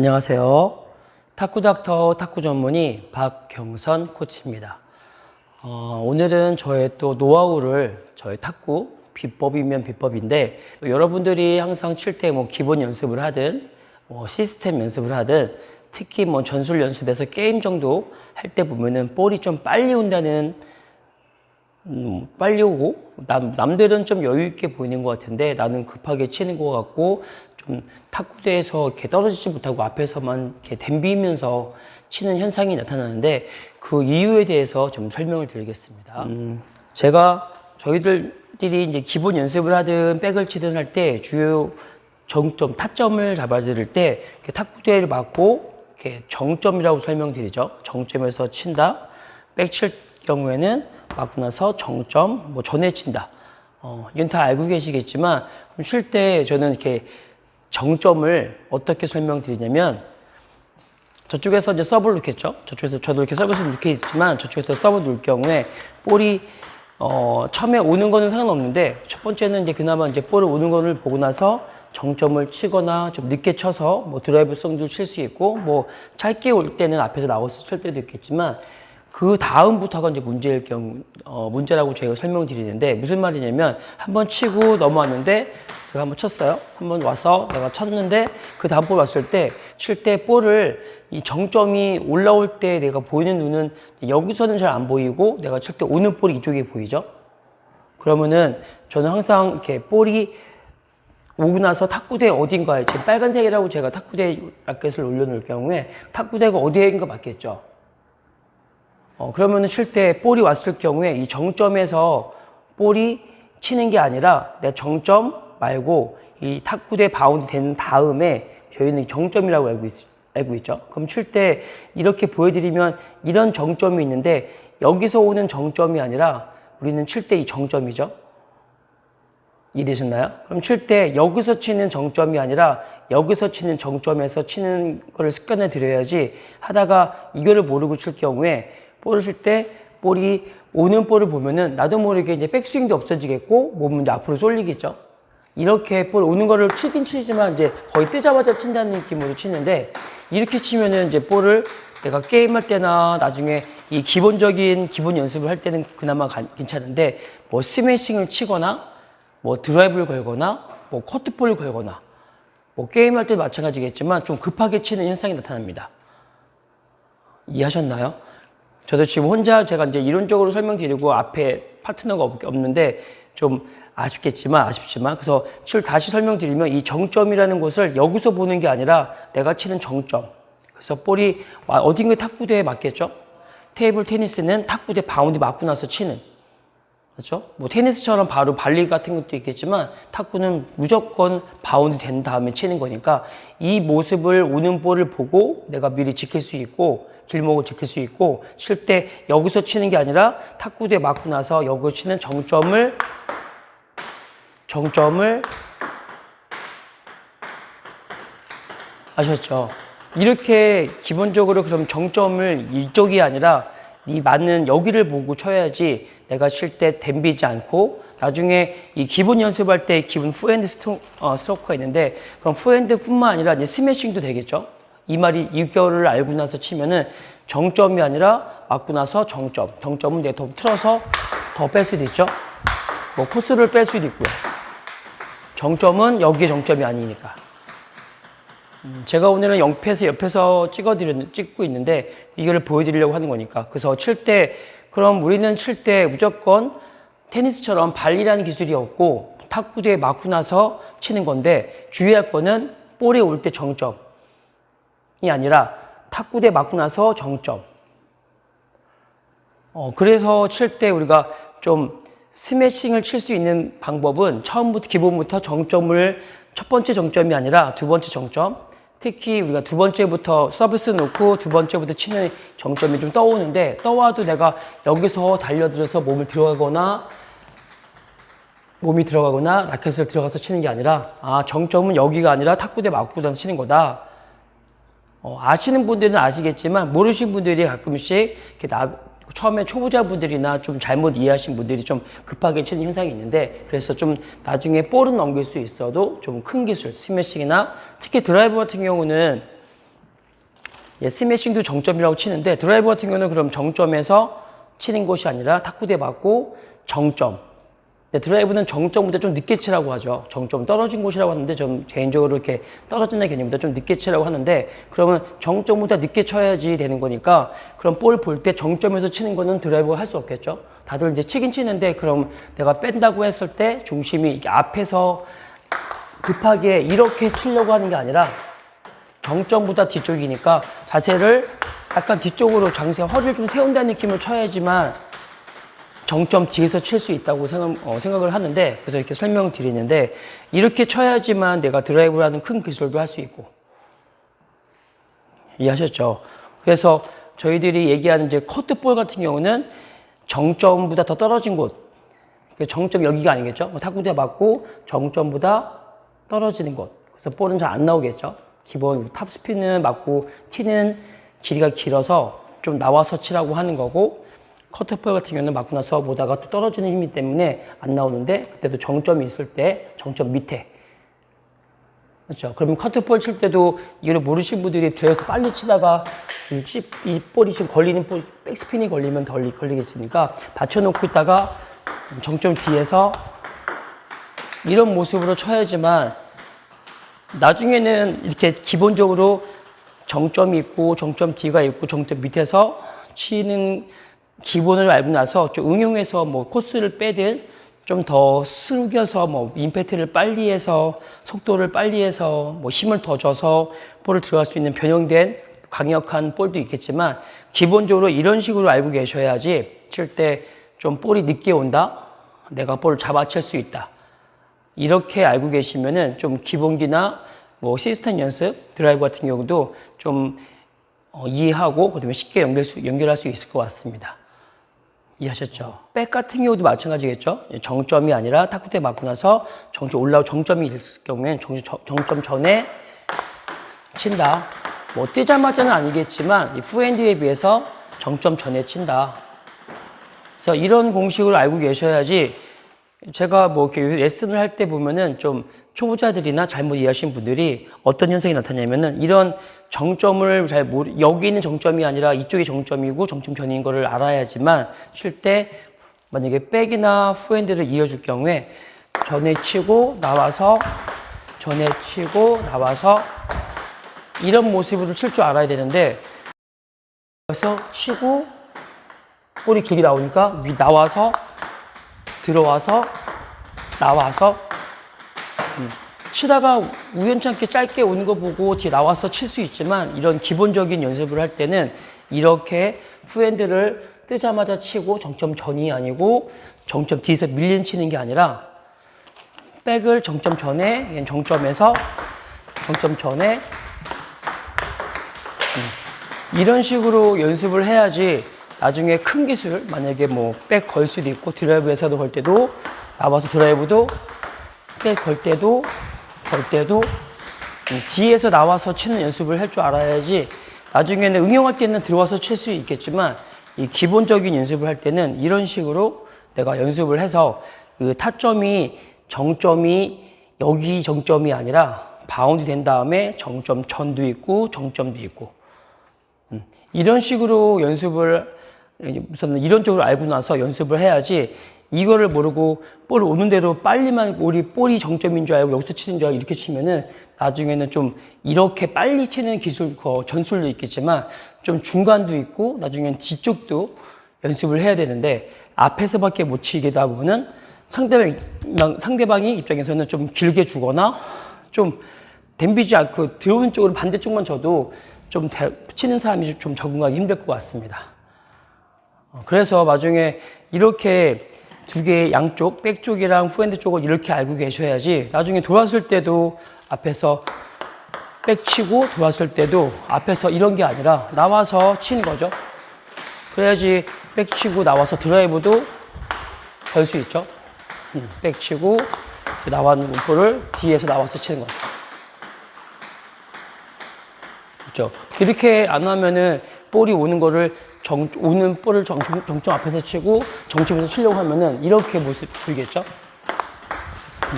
안녕하세요. 탁구닥터 탁구 전문의 박경선 코치입니다. 어, 오늘은 저의 또 노하우를 저의 탁구 비법이면 비법인데 여러분들이 항상 칠 때 뭐 기본 연습을 하든 뭐 시스템 연습을 하든 특히 뭐 전술 연습에서 게임 정도 할 때 보면은 볼이 좀 빨리 온다는 음, 빨리 오고 남, 남들은 좀 여유 있게 보이는 것 같은데 나는 급하게 치는 것 같고 좀 탁구대에서 이렇게 떨어지지 못하고 앞에서만 이렇게 댐비면서 치는 현상이 나타나는데 그 이유에 대해서 좀 설명을 드리겠습니다. 음, 제가 저희들이 이제 기본 연습을 하든 백을 치든 할 때 주요 정점 타점을 잡아드릴 때 이렇게 탁구대를 맞고 이렇게 정점이라고 설명드리죠. 정점에서 친다. 백 칠 경우에는 맞고 나서 정점, 뭐 전에 친다. 어, 이건 다 알고 계시겠지만 쉴 때 저는 이렇게 정점을 어떻게 설명드리냐면 저쪽에서 이제 서브를 놓겠죠. 저쪽에서 저도 이렇게 서브를 놓게 있지만 저쪽에서 서브 놓을 경우에 볼이 어, 처음에 오는 거는 상관없는데 첫 번째는 이제 그나마 이제 볼을 오는 거를 보고 나서 정점을 치거나 좀 늦게 쳐서 뭐 드라이브 성도 칠 수 있고 뭐 짧게 올 때는 앞에서 나와서 칠 때도 있겠지만 그 다음부터가 이제 문제일 경우 어, 문제라고 저희가 설명드리는데 무슨 말이냐면 한번 치고 넘어왔는데 제가 한번 쳤어요. 한번 와서 내가 쳤는데 그 다음 볼 왔을 때 칠 때 볼을 이 정점이 올라올 때 내가 보이는 눈은 여기서는 잘 안 보이고 내가 칠 때 오는 볼이 이쪽에 보이죠. 그러면은 저는 항상 이렇게 볼이 오고 나서 탁구대 어딘가에 지금 빨간색이라고 제가 탁구대 라켓을 올려놓을 경우에 탁구대가 어디에인가 맞겠죠. 어, 그러면은 칠때 볼이 왔을 경우에 이 정점에서 볼이 치는 게 아니라 내 정점 말고 이 탁구대 바운드 된 다음에 저희는 정점이라고 알고, 있, 알고 있죠. 그럼 칠 때 이렇게 보여드리면 이런 정점이 있는데 여기서 오는 정점이 아니라 우리는 칠 때 이 정점이죠. 이해되셨나요? 그럼 칠 때 여기서 치는 정점이 아니라 여기서 치는 정점에서 치는 거를 습관을 들여야지 하다가 이거를 모르고 칠 경우에 볼을 칠 때 볼이 오는 볼을 보면은 나도 모르게 이제 백스윙도 없어지겠고 몸은 이제 앞으로 쏠리겠죠. 이렇게 볼 오는 거를 치긴 치지만 이제 거의 뜨자마자 친다는 느낌으로 치는데 이렇게 치면은 이제 볼을 내가 게임할 때나 나중에 이 기본적인 기본 연습을 할 때는 그나마 가- 괜찮은데 뭐 스매싱을 치거나 뭐 드라이브를 걸거나 뭐 커트볼을 걸거나 뭐 게임할 때도 마찬가지겠지만 좀 급하게 치는 현상이 나타납니다. 이해하셨나요? 저도 지금 혼자 제가 이제 이론적으로 설명드리고 앞에 파트너가 없- 없는데 좀 아쉽겠지만 아쉽지만 그래서 칠 다시 설명드리면 이 정점이라는 것을 여기서 보는 게 아니라 내가 치는 정점. 그래서 볼이 와- 어딘가 탁구대에 맞겠죠? 테이블 테니스는 탁구대 바운드 맞고 나서 치는 그렇죠? 뭐 테니스처럼 바로 발리 같은 것도 있겠지만 탁구는 무조건 바운드 된 다음에 치는 거니까 이 모습을 오는 볼을 보고 내가 미리 지킬 수 있고 길목을 지킬 수 있고 칠 때 여기서 치는 게 아니라 탁구대 맞고 나서 여기서 치는 정점을 정점을 아셨죠? 이렇게 기본적으로 그럼 정점을 이쪽이 아니라 이 맞는 여기를 보고 쳐야지 내가 칠 때 댐비지 않고 나중에 이 기본 연습할 때 기본 후핸드 스토, 어, 스트로크가 있는데 그럼 후핸드뿐만 아니라 이제 스매싱도 되겠죠? 이 말이 이결을 알고 나서 치면은 정점이 아니라 맞고 나서 정점. 정점은 내가 더 틀어서 더 뺄 수도 있죠? 뭐 코스를 뺄 수도 있고요. 정점은 여기에 정점이 아니니까. 제가 오늘은 영패에서 옆에서 찍어드리는 찍고 있는데 이걸 보여드리려고 하는 거니까 그래서 칠 때 그럼 우리는 칠 때 무조건 테니스처럼 발리라는 기술이 없고 탁구대에 맞고 나서 치는 건데 주의할 거는 볼이 올 때 정점 이 아니라 탁구대에 맞고 나서 정점 어, 그래서 칠 때 우리가 좀 스매싱을 칠 수 있는 방법은 처음부터 기본부터 정점을 첫 번째 정점이 아니라 두 번째 정점. 특히 우리가 두 번째부터 서비스 놓고 두 번째부터 치는 정점이 좀 떠오는데 떠와도 내가 여기서 달려들어서 몸을 들어가거나 몸이 들어가거나 라켓을 들어가서 치는 게 아니라 아 정점은 여기가 아니라 탁구대 맞고 나서 치는 거다. 어, 아시는 분들은 아시겠지만 모르신 분들이 가끔씩 이렇게 나, 처음에 초보자분들이나 좀 잘못 이해하신 분들이 좀 급하게 치는 현상이 있는데 그래서 좀 나중에 볼은 넘길 수 있어도 좀 큰 기술 스매싱이나 특히 드라이버 같은 경우는 예, 스매싱도 정점이라고 치는데 드라이버 같은 경우는 그럼 정점에서 치는 것이 아니라 탁구대 맞고 정점. 드라이브는 정점보다 좀 늦게 치라고 하죠. 정점 떨어진 곳이라고 하는데 좀 개인적으로 이렇게 떨어진다는 개념보다 좀 늦게 치라고 하는데 그러면 정점보다 늦게 쳐야지 되는 거니까 그럼 볼 볼 때 정점에서 치는 거는 드라이브가 할 수 없겠죠. 다들 이제 치긴 치는데 그럼 내가 뺀다고 했을 때 중심이 앞에서 급하게 이렇게 치려고 하는 게 아니라 정점보다 뒤쪽이니까 자세를 약간 뒤쪽으로 장세 허리를 좀 세운다는 느낌을 쳐야지만 정점 뒤에서 칠 수 있다고 생각, 어, 생각을 하는데 그래서 이렇게 설명을 드리는데 이렇게 쳐야지만 내가 드라이브라는 큰 기술도 할 수 있고 이해하셨죠? 그래서 저희들이 얘기하는 이제 커트볼 같은 경우는 정점보다 더 떨어진 곳그 정점 여기가 아니겠죠? 뭐 탁구대 맞고 정점보다 떨어지는 곳 그래서 볼은 잘 안 나오겠죠? 기본 탑스핀은 맞고 티는 길이가 길어서 좀 나와서 치라고 하는 거고 커터볼 같은 경우는 맞고 나서 보다가 또 떨어지는 힘이 때문에 안 나오는데 그때도 정점이 있을 때 정점 밑에 그렇죠. 그러면 커터볼 칠 때도 이걸 모르신 분들이 들어서 빨리 치다가 이 볼이 지금 걸리는 볼, 백스핀이 걸리면 덜 걸리겠으니까 받쳐놓고 있다가 정점 뒤에서 이런 모습으로 쳐야지만 나중에는 이렇게 기본적으로 정점이 있고 정점 뒤가 있고 정점 밑에서 치는 기본을 알고 나서 좀 응용해서 뭐 코스를 빼든 좀 더 숙여서 뭐 임팩트를 빨리 해서 속도를 빨리 해서 뭐 힘을 더 줘서 볼을 들어갈 수 있는 변형된 강력한 볼도 있겠지만 기본적으로 이런 식으로 알고 계셔야지 칠 때 좀 볼이 늦게 온다 내가 볼을 잡아칠 수 있다 이렇게 알고 계시면은 좀 기본기나 뭐 시스템 연습, 드라이브 같은 경우도 좀 어, 이해하고 그다음에 쉽게 연결 수, 연결할 수 있을 것 같습니다. 이해하셨죠? 백 같은 경우도 마찬가지겠죠? 정점이 아니라 탁구대 맞고 나서 정점 올라오 정점이 있을 경우에는 정, 정- 정점 전에 친다. 뭐 뜨자마자는 아니겠지만 이 후핸드에 비해서 정점 전에 친다. 그래서 이런 공식을 알고 계셔야지 제가 뭐 이렇게 레슨을 할 때 보면은 좀 초보자들이나 잘못 이해하신 분들이 어떤 현상이 나타나냐면은 이런 정점을 잘 모르, 여기 있는 정점이 아니라 이쪽이 정점이고 정점 전인 거를 알아야지만 칠 때 만약에 백이나 후핸드를 이어줄 경우에 전에 치고 나와서 전에 치고 나와서 이런 모습으로 칠 줄 알아야 되는데 그래서 치고 볼이 길게 나오니까 위 나와서 들어와서 나와서 음, 치다가 우연찮게 짧게 오는 거 보고 뒤에 나와서 칠 수 있지만 이런 기본적인 연습을 할 때는 이렇게 후핸드를 뜨자마자 치고 정점 전이 아니고 정점 뒤에서 밀린 치는 게 아니라 백을 정점 전에 정점에서 정점 전에. 음, 이런 식으로 연습을 해야지 나중에 큰 기술 만약에 뭐 백 걸 수도 있고 드라이브에서도 걸 때도 나와서 드라이브도 백걸 때도 걸 때도 음, 뒤에서 나와서 치는 연습을 할 줄 알아야지 나중에는 응용할 때는 들어와서 칠 수 있겠지만 이 기본적인 연습을 할 때는 이런 식으로 내가 연습을 해서 그 타점이 정점이 여기 정점이 아니라 바운드 된 다음에 정점 전도 있고 정점도 있고. 음, 이런 식으로 연습을 우선 이론적으로 알고 나서 연습을 해야지 이거를 모르고 볼 오는 대로 빨리만 우리 볼이 정점인 줄 알고 여기서 치는 줄 알고 이렇게 치면은 나중에는 좀 이렇게 빨리 치는 기술 그 전술도 있겠지만 좀 중간도 있고 나중엔 뒤쪽도 연습을 해야 되는데 앞에서밖에 못 되다 보면은 상대방 상대방이 입장에서는 좀 길게 주거나 좀 댐비지 않고 들어오는 쪽으로 반대쪽만 쳐도 좀 대- 치는 사람이 좀 적응하기 힘들 것 같습니다. 어, 그래서 나중에 이렇게 두개 양쪽, 백 쪽이랑 후핸드 쪽을 이렇게 알고 계셔야지 나중에 돌았을 때도 앞에서 백 치고 돌았을 때도 앞에서 이런 게 아니라 나와서 치는 거죠. 그래야지 백 치고 나와서 드라이브도 걸 수 있죠. 음, 백 치고 나와는 문포를 뒤에서 나와서 치는 거죠. 그렇죠. 이렇게 안 하면은 볼이 오는 거를 정, 오는 볼을 정, 정점 앞에서 치고 정점에서 치려고 하면은 이렇게 모습 보이겠죠? 음.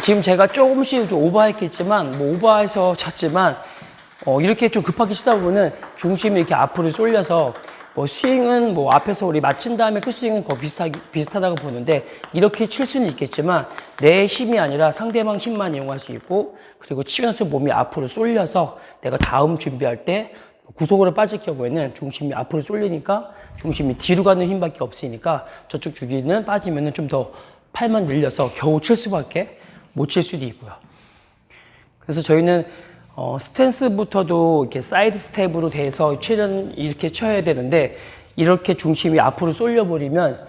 지금 제가 조금씩 좀 오버했겠지만 뭐 오버해서 쳤지만 어, 이렇게 좀 급하게 치다 보면은 중심이 이렇게 앞으로 쏠려서 뭐 스윙은 뭐 앞에서 우리 맞힌 다음에 그 스윙은 거의 비슷하, 비슷하다고 보는데 이렇게 칠 수는 있겠지만 내 힘이 아니라 상대방 힘만 이용할 수 있고 그리고 치면서 몸이 앞으로 쏠려서 내가 다음 준비할 때 구속으로 빠질 경우에는 중심이 앞으로 쏠리니까 중심이 뒤로 가는 힘밖에 없으니까 저쪽 주기는 빠지면은 좀더 팔만 늘려서 겨우 칠 수밖에 못 칠 수도 있고요. 그래서 저희는 어, 스탠스부터도 이렇게 사이드 스텝으로 돼서 치는 이렇게 쳐야 되는데 이렇게 중심이 앞으로 쏠려버리면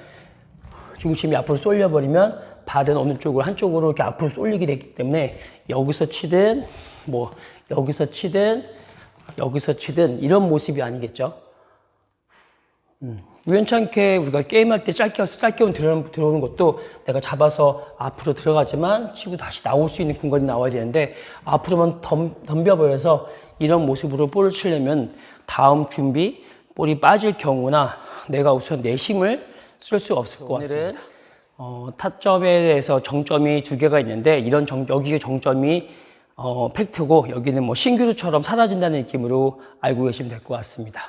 중심이 앞으로 쏠려버리면 발은 어느 쪽으로 한쪽으로 이렇게 앞으로 쏠리게 되기 때문에 여기서 치든 뭐 여기서 치든 여기서 치든 이런 모습이 아니겠죠. 음, 우연찮게 우리가 게임할 때 짧게 짧게 온 들어오는, 것도 내가 잡아서 앞으로 들어가지만 치고 다시 나올 수 있는 공간이 나와야 되는데 앞으로만 덤, 덤벼버려서 이런 모습으로 볼을 치려면 다음 준비 볼이 빠질 경우나 내가 우선 내 힘을 쓸 수 없을 것 같습니다. 어, 타점에 대해서 정점이 두 개가 있는데 이런 정, 여기의 정점이 어, 팩트고 여기는 뭐 신규루처럼 사라진다는 느낌으로 알고 계시면 될 것 같습니다.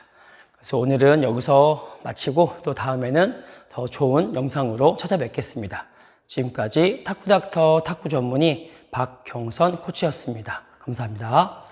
그래서 오늘은 여기서 마치고 또 다음에는 더 좋은 영상으로 찾아뵙겠습니다. 지금까지 탁구닥터 탁구 전문의 박경선 코치였습니다. 감사합니다.